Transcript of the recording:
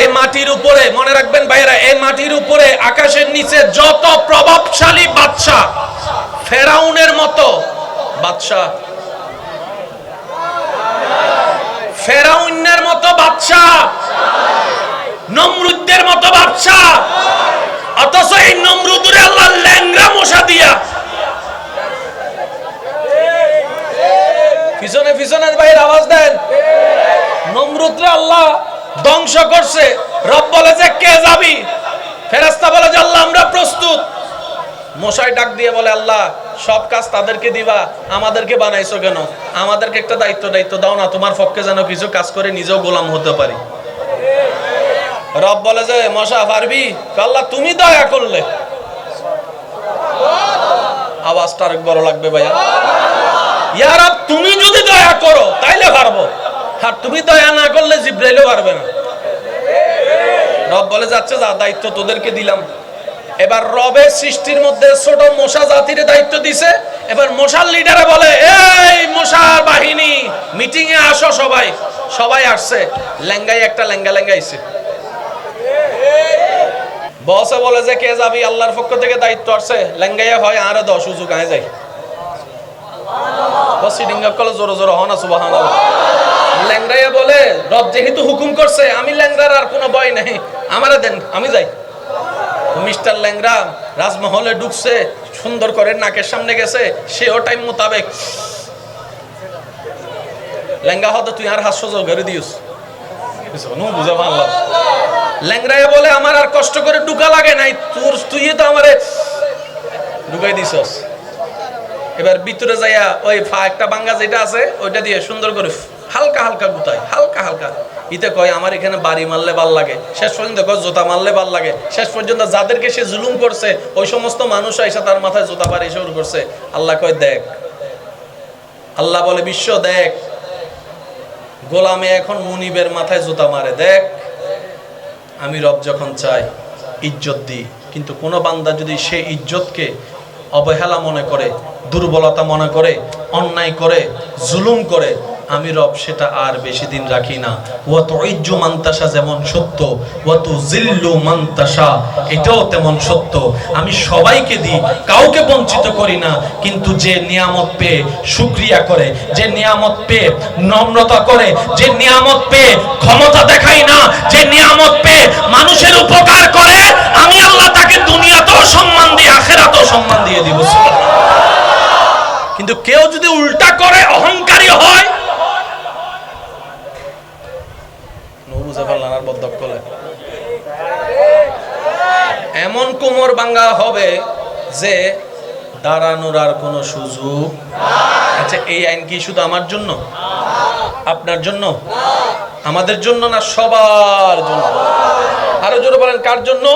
এই মাটির উপরে, মনে রাখবেন ভাইরা এই মাটির উপরে, আকাশের নিচে যত প্রভাবশালী বাদশা ফেরাউনের মতো বাদশা ফেরাউনের মতো বাদশা নমরুদদের মতো বাদশা অথচ এই নমরুদুরে আল্লাহ ল্যাংরা মশা দিয়া। পিছনে পিছনের বাইরে আওয়াজ দেন। নমরুদরে আল্লাহ ধ্বংস করছে। রব বলে যে, কে যাবি? ফেরেশতা বলে যে, আল্লাহ, আমরা প্রস্তুত। মশাই ডাক দিয়ে বলে, আল্লাহ, সব কাজ তাদেরকে দিবা, আমাদেরকে বানাইছো কেন? আমাদেরকে একটা দায়িত্ব দায়িত্ব দাও না, তোমার পক্ষে যেন কিছু কাজ করে নিজেও গোলাম হতে পারি। রব বলে যে, মশা, পারবি? আল্লাহ, তুমি দয়া করলে। আওয়াজটা আরেক বড় লাগবে ভাইয়া। ইয়ার তুমি যদি দয়া করো, তাইলে পারব। আর তুমি দয়া না করলে জিব্রাইলও পারবে না। রব বলে যাচ্ছে, যা দায়িত্ব তোদেরকে দিলাম। এবার রবের সৃষ্টির মধ্যে ছোট মশা জাতির দায়িত্ব দিছে। এবার মশার লিডারে বলে, এই মশার বাহিনী মিটিং এ আসো সবাই। সবাই আসছে লেঙ্গাই একটা লেঙ্গা লেঙ্গাইছে বসে বলে যে, কে যাবি? আল্লাহর পক্ষ থেকে দায়িত্ব আসছে। লেঙ্গাইয়া হয়, আরও দশ সুযোগ আয় যাই। সিডিং কলে জোরে জোরে হনা বলে রব যেহেতু হুকুম করছে আমি ল্যাংড়ার আর কোনো ভয় নেই। আমারে দেন আমি যাই। মিস্টার ল্যাংরা রাজমহলে ঢুকছে সুন্দর করে নাকের সামনে গেছে সেও টাইম মোতাবেক। লেঙ্গা হতো তুই আর হাস্য ঘরে দিস। বুঝে পারলাম। ল্যাংরাইয়া বলে আমার আর কষ্ট করে ঢুকা লাগে নাই তোর তুই তো আমারে ঢুকাই দিছস। এবার ভিতরে যাইয়া ওই ফা একটা বাঙ্গা যেটা আছে ওইটা দিয়ে সুন্দর করে হালকা হালকা গুতায়, হালকা হালকা। ইতে কয়, আমার এখানে বাড়ি মারলে ভালো লাগে, শেষ পর্যন্ত কয়, জোতা মারলে ভালো লাগে। শেষ পর্যন্ত যাদেরকে সে জুলুম করছে, ওই সমস্ত মানুষ এসে তার মাথায় জোতা পাড়ি শুরু করছে। আল্লাহ কয়, দেখ। আল্লাহ বলে, বিশ্ব, দেখ। গোলামে এখন মুনিবের মাথায় জুতা মারে, দেখ। আমি রব যখন চাই, ইজ্জত দিই। কিন্তু কোনো বান্দা যদি সে ইজ্জতকে অবহেলা মনে করে, দুর্বলতা মনে করে, অন্যায় করে, জুলুম করে আমি রব সেটা আর বেশি দিন রাখি না। ওয়াত ইজ্জু মান্তাসা যেমন সত্য ওয়াত জিল্লু মান্তাসা এটাও তেমন সত্য। আমি সবাইকে দিই, কাউকে বঞ্চিত করি না, কিন্তু যে নিয়ামত পেয়ে শুক্রিয়া করে, যে নিয়ামত পেয়ে নম্রতা করে, যে নিয়ামত পেয়ে ক্ষমতা দেখাই না, যে নিয়ামত পেয়ে মানুষের উপকার করে, আমি আল্লাহ তাকে দুনিয়াতেও সম্মান দিয়ে, আখেরাতেও সম্মান দিয়ে দিব। কিন্তু কেউ যদি উল্টা করে, অহংকারী হয় বুঝে লানার আর বদকলে এমন কোমর বাঙ্গা হবে যে দাঁড়ানোর আর কোনো সুযোগ আচ্ছা এই আইন কি শুধু আমার জন্য? আপনার জন্য? আমাদের জন্য না সবার জন্য? আরও জোরে বলেন, কার জন্য?